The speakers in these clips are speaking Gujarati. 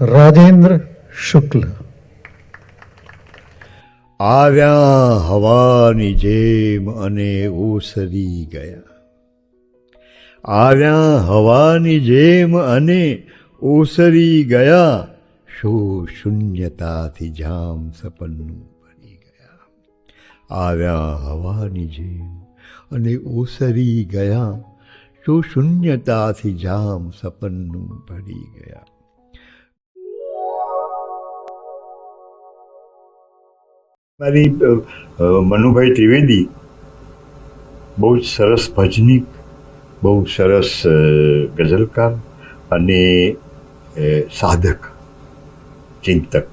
રાજેન્દ્ર શુક્લ. આવ્યા હવાની જેમ અને ઓસરી ગયા. આવ્યા હવાની જેમ અને ઓસરી ગયા. શું શૂન્યતાથી જામ સપનનું ભરી ગયા. આવ્યા હવાની જેમ અને ઓસરી ગયા. શું શૂન્યતાથી જામ સપનનું ભરી ગયા. મારી મનુભાઈ ત્રિવેદી બહુ જ સરસ ભજનીક બહુ સરસ ગઝલકાર અને સાધક, ચિંતક.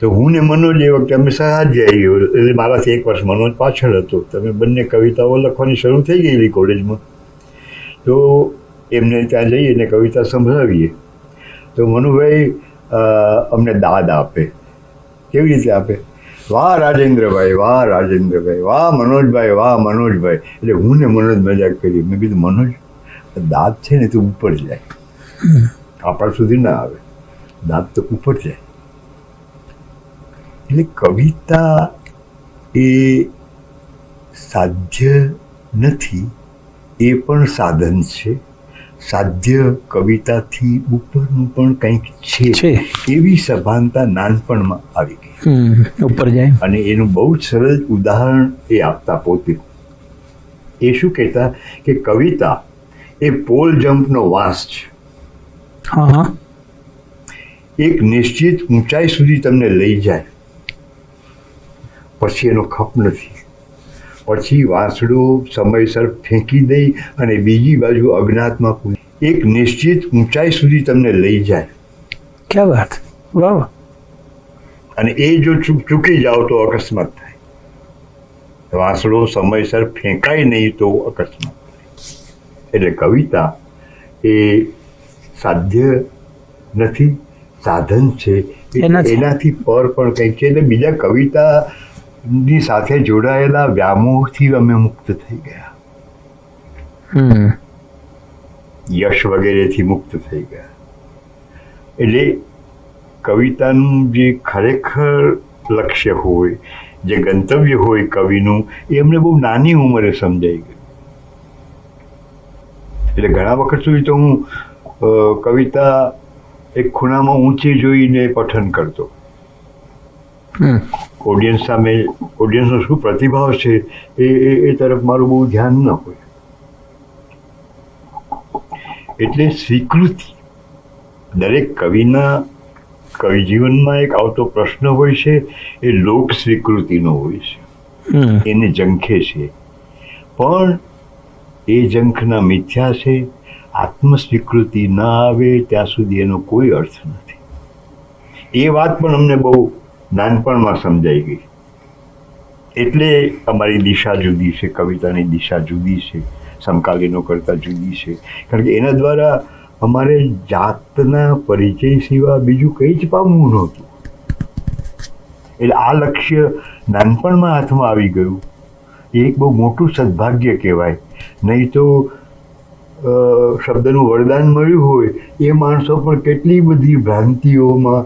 તો હું ને મનોજ એ વખતે અમે સહાજ્ય એટલે મારાથી એક વર્ષ મનોજ પાછળ હતો. તમે બંને કવિતાઓ લખવાની શરૂ થઈ ગયેલી કોલેજમાં. તો એમને ત્યાં જઈએ ને કવિતા સંભળાવીએ. તો મનુભાઈ અમને દાદ આપે. કેવી રીતે આપે? વાહ રાજેન્દ્રભાઈ વાહ રાજેન્દ્રભાઈ વાહ મનોજભાઈ વાહ મનોજભાઈ. એટલે હું ને મનોજ મજાક કરી. મેં કીધું મનોજ દાંત છે ને તો ઉપર જાય. આપણા સુધી ના આવે. દાંત તો ઉપર જાય. એટલે કવિતા એ સાધ્ય નથી એ પણ સાધન છે. સાધ્ય કવિતાથી ઉપરનું પણ કંઈક છે. એવી સભાનતા નાનપણમાં આવી ગઈ. ઉપર જાય. અને એનું બહુ જ સરળ ઉદાહરણ એ આપતા પોતે. એ શું કહેતા કે કવિતા એ પોલ જમ્પનો વાંસ છે. હા એક નિશ્ચિત ઊંચાઈ સુધી તમને લઈ જાય. પછી એનો ખપ નથી. પછી વાંસડો સમયસર ફેંકી દઈ અને બીજી બાજુ અજ્ઞાતમાં એક નિશ્ચિત ઊંચાઈ સુધી તમને લઈ જાય. ક્યાં વાત? વાહ. અને એ જો ચૂક જાઓ તો અકસ્માત થાય. વાંસળો સમયસર ફેંકાય નહીં તો અકસ્માત થાય. એટલે કવિતા એ સાધ્ય નથી સાધન છે. એનાથી- પર પણ કંઈક છે. એટલે બીજા કવિતાની સાથે જોડાયેલા વ્યામોહથી અમે મુક્ત થઈ ગયા. હમ. યશ વગેરેથી મુક્ત થઈ ગયા. એટલે કવિતાનું જે ખરેખર લક્ષ્ય હોય જે ગંતવ્ય હોય કવિનું એ અમને બહુ નાની ઉંમરે સમજાઈ ગયું. એટલે ઘણા વખત સુધી તો હું કવિતા એક ખૂણામાં ઊંચી જોઈને પઠન કરતો. ઓડિયન્સ સામે ઓડિયન્સનો શું પ્રતિભાવ છે એ એ એ તરફ મારું બહુ ધ્યાન ન હોય. એટલે સ્વીકૃતિ દરેક કવિના કવિ જીવનમાં એક આવતો પ્રશ્ન હોય છે એ લોક સ્વીકૃતિનો હોય છે. એને જંખે છે. પણ એ જંખના મિથ્યા છે આત્મ સ્વીકૃતિ ના આવે ત્યાં સુધી એનો કોઈ અર્થ નથી. એ વાત પણ અમને બહુ નાનપણમાં સમજાઈ ગઈ. એટલે અમારી દિશા જુદી છે કવિતાની દિશા જુદી છે સમકાલીનો કરતાં જુદી છે. કારણ કે એના દ્વારા અમારે જાતના પરિચય સિવાય બીજું કંઈ જ પામવું નહોતું. એટલે આ લક્ષ્ય નાનપણમાં હાથમાં આવી ગયું. એ એક બહુ મોટું સદભાગ્ય કહેવાય. નહીં તો શબ્દનું વરદાન મળ્યું હોય એ માણસો પણ કેટલી બધી ભ્રાંતિઓમાં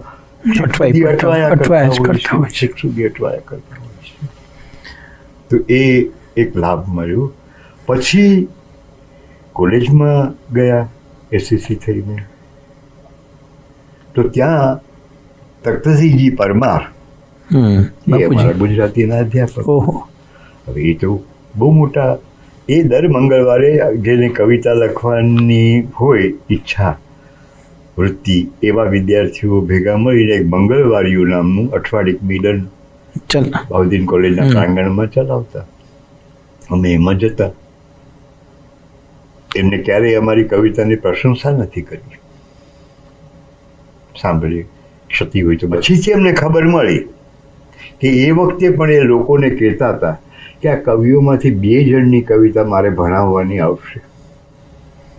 તો એ એક લાભ મળ્યો. પછી કોલેજમાં ગયા. એસએસસી થઈને તો ત્યાં તખ્તસિંહજી પરમાર એ અમારા ગુજરાતીના અધ્યાપક. હવે એ તો બહુ મોટા એ દર મંગળવારે જેને કવિતા લખવાની હોય ઈચ્છા વૃત્તિ એવા વિદ્યાર્થીઓ ભેગા મળીને એક મંગળવારિયું નામનું અઠવાડિક મિલન ચલ. બાઉદ્દીન કોલેજના પ્રાંગણમાં ચલાવતા. અમે એમાં જતા. એમને ક્યારેય અમારી કવિતાની પ્રશંસા નથી કરી. સાંભળી ક્ષતિ હોય તો પછીથી એમને ખબર મળી કે એ વખતે પણ એ લોકોને કહેતા હતા કે આ કવિઓમાંથી બે જણની કવિતા મારે ભણાવવાની આવશે.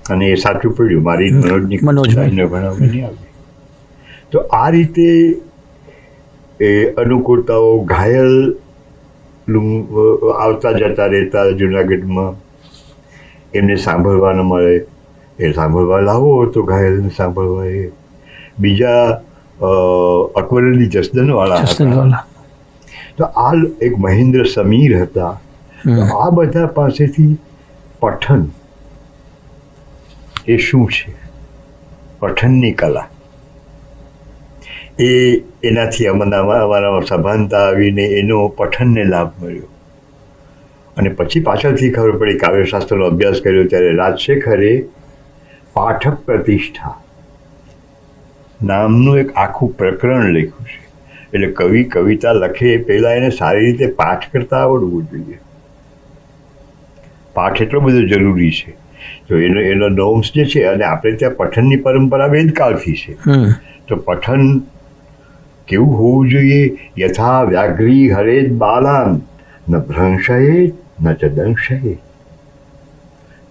અને એ સાચું પડ્યું. મારી મનોજની મનોજને ભણાવવાની આવી. તો આ રીતે એ અનુકૂળતાઓ ઘાયલ આવતા જતા રહેતા જુનાગઢમાં એમને સાંભળવા ન મળે. એ સાંભળવા લાવો તો ઘાયલને સાંભળવા એ બીજા અકબરની જસદનવાળા હતા. તો આ એક મહેન્દ્ર સમીર હતા. આ બધા પાસેથી પઠન. એ શું છે? પઠનની કલા. એ એનાથી અમારા અમારા સભાનતા આવીને એનો પઠનને લાભ મળ્યો. અને પછી પાછળથી ખબર પડી કાવ્યશાસ્ત્રનો અભ્યાસ કર્યો ત્યારે રાજશેખરે પાઠક પ્રતિષ્ઠા નામનું એક આખું પ્રકરણ લખ્યું છે. એટલે કવિ કવિતા લખે પહેલાં એને સારી રીતે પાઠ કરતા આવડવું જોઈએ. પાઠ એટલો બધો જરૂરી છે. તો એનો એનો નોમ્સ જે છે અને આપણે ત્યાં પઠનની પરંપરા વેદકાળથી છે. તો પઠન કેવું હોવું જોઈએ? યથા વ્યાઘ્રી હરેદ બાલાન ન ભ્રંશયે ન ચ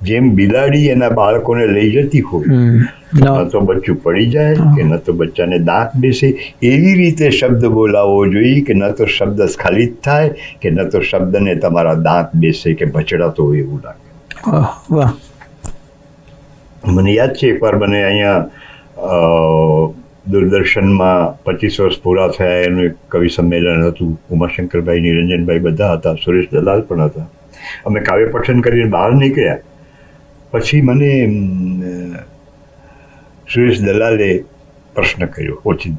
જેમ બિલાડી એના બાળકોને લઈ જતી હોય ન. તો બચ્ચું પડી જાય કે ન તો બચ્ચાને દાંત બેસે. એવી રીતે શબ્દ બોલાવવો જોઈએ કે ન તો શબ્દ સ્ખલિત થાય કે ન તો શબ્દને તમારા દાંત બેસે કે ભચડાતો હોય એવું લાગે. મને યાદ છે એકવાર મને અહીંયા દૂરદર્શનમાં પચીસ વર્ષ પૂરા થયા એનું એક કવિ સંમેલન હતું. ઉમાશંકરભાઈ નિરંજનભાઈ બધા હતા. સુરેશ દલાલ પણ હતા. અમે કાવ્ય પઠન કરીને બહાર નીકળ્યા. પછી મને સુરેશ દલાલે પ્રશ્ન કર્યો ઓચિંત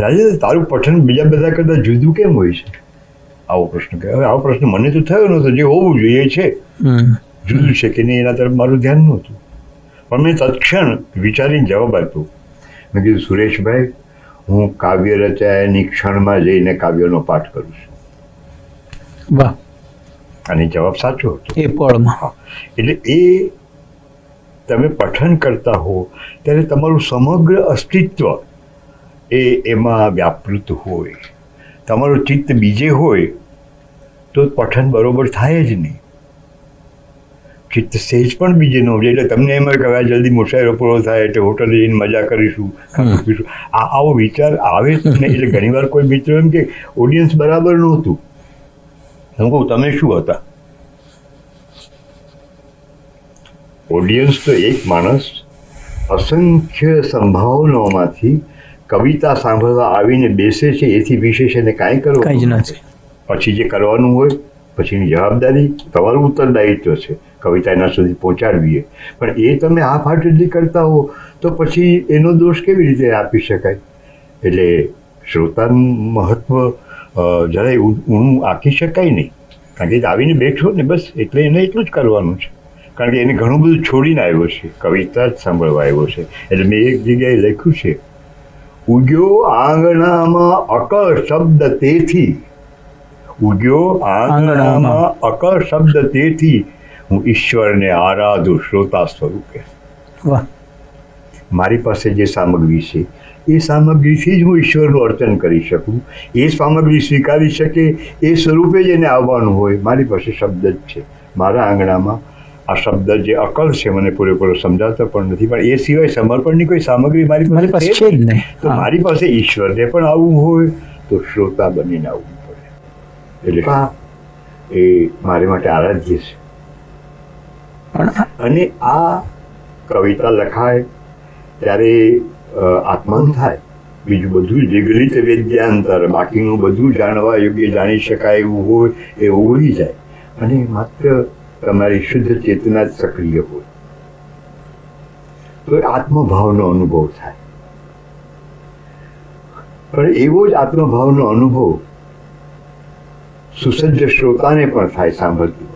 રાજેન્દ્ર તારું પઠન બીજા બધા કરતાં જુદું કેમ હોય છે? આવો પ્રશ્ન કર્યો. હવે આવો પ્રશ્ન મને તો થયો નહોતો જે હોવું જોઈએ છે. જુદું છે કે નહીં એના તરફ મારું ધ્યાન નહોતું. પણ મેં તત્ક્ષણ વિચારીને જવાબ આપ્યો. મેં કીધું સુરેશભાઈ હું કાવ્ય રચાયાની ક્ષણમાં જઈને કાવ્યનો પાઠ કરું છું. વાહ. અને જવાબ સાચો હતો. એ પળમાં. એટલે એ તમે પઠન કરતા હો ત્યારે તમારું સમગ્ર અસ્તિત્વ એ એમાં વ્યાપૃત હોય. તમારું ચિત્ત બીજે હોય તો પઠન બરોબર થાય જ નહીં. ચિત્ત સેજ પણ બીજે ન હોય. એટલે તમને એમ કે હવે જલ્દી મુસાફરો પૂરો થાય એટલે હોટલે જઈને મજા કરીશું આ આવો વિચાર આવે જ નહીં. એટલે ઘણીવાર કોઈ મિત્રો એમ કે ઓડિયન્સ બરાબર નહોતું. હું કહું તમે શું હતા? ઓડિયન્સ તો એક માણસ અસંખ્ય સંભાવનાઓમાંથી કવિતા સાંભળવા આવીને બેસે છે એથી વિશેષ એને કાંઈ કઈ જ કરવું નથી પછી જે કરવાનું હોય પછીની જવાબદારી તમારું ઉત્તરદાયિત્વ છે કવિતા એના સુધી પહોંચાડવી પણ એ તમે આ ફાટલી કરતા હો તો પછી એનો દોષ કેવી રીતે આપી શકાય? એટલે શ્રોતાનું મહત્વ અ, જરાય ઊં- ઊંડું આંકી શકાય નહીં. કારણ કે આવીને બેઠો ને બસ એટલે એને એટલું જ કરવાનું છે. કારણ કે એને ઘણું બધું છોડીને આવ્યો છે. કવિતા જ સાંભળવા આવ્યો છે. એટલે મેં એક જગ્યાએ લખ્યું છે ઉગ્યો આંગણામાં અકળ શબ્દ તેથી. ઉગ્યો આંગણામાં. અકળ શબ્દ તેથી હું ઈશ્વરને આરાધું શ્રોતા સ્વરૂપે. વાહ. મારી પાસે જે સામગ્રી છે એ સામગ્રીથી જ હું ઈશ્વરનું અર્ચન કરી શકું. એ સામગ્રી સ્વીકારી શકે એ સ્વરૂપે જ એને આવવાનું હોય. મારી પાસે શબ્દ જ છે. મારા આંગણામાં આ શબ્દ જે અકલ છે મને પૂરેપૂરો સમજાતો પણ નથી. પણ એ સિવાય સમર્પણની કોઈ સામગ્રી મારી મારી પાસે છે જ નહીં. તો મારી પાસે ઈશ્વરને પણ આવવું હોય તો શ્રોતા બનીને આવવું પડે. એટલે હા. એ મારી માટે આરાધ્ય છે. અને આ કવિતા લખાય ત્યારે આત્માનું થાય. બીજું બધું જે ગલિત વેદ્યાંતર બાકીનું બધું જાણવા યોગ્ય જાણી શકાય એવું હોય એ ઓગળી જાય. અને માત્ર તમારી શુદ્ધ ચેતના જ સક્રિય હોય. તો આત્મભાવનો અનુભવ થાય. પણ એવો જ આત્મભાવનો અનુભવ સુસજ્જ શ્રોતાને પણ થાય સાંભળતી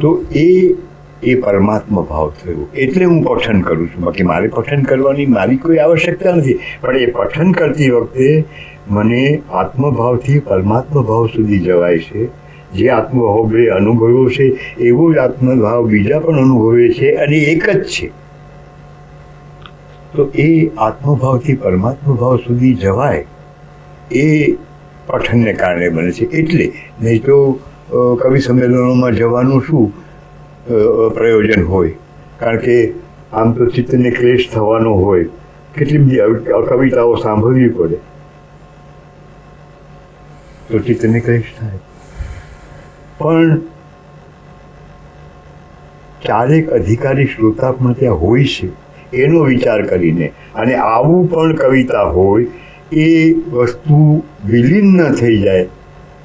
તો એ એ પરમાત્મા ભાવ થયો. એટલે હું પઠન કરું છું. બાકી મારે પઠન કરવાની મારી કોઈ આવશ્યકતા નથી. પણ એ પઠન કરતી વખતે મને આત્મભાવથી પરમાત્મા ભાવ સુધી જવાય છે. જે આત્મભાવ બે અનુભવ્યો છે, એવો જ આત્મભાવ બીજા પણ અનુભવે છે અને એક જ છે. તો એ આત્મભાવથી પરમાત્મા ભાવ સુધી જવાય એ પઠનને કારણે બને છે. એટલે નહીં તો કવિ સંમેલનોમાં જવાનું શું? પ્રયોજન હોય. કારણ કે આમ તો ચિત્તને ક્લેશ થવાનો હોય. કેટલી બધી કવિતાઓ સાંભળવી પડે. તો ચિત્તને ક્લેશ થાય. પણ ચારેક અધિકારી શ્રોતા પણ ત્યાં હોય છે. એનો વિચાર કરીને. અને આવું પણ કવિતા હોય, એ વસ્તુ વિલીન ન થઈ જાય.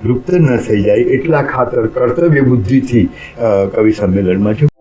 લુપ્ત ન થઈ જાય એટલા ખાતર કર્તવ્ય બુદ્ધિથી કવિ સંમેલનમાં જો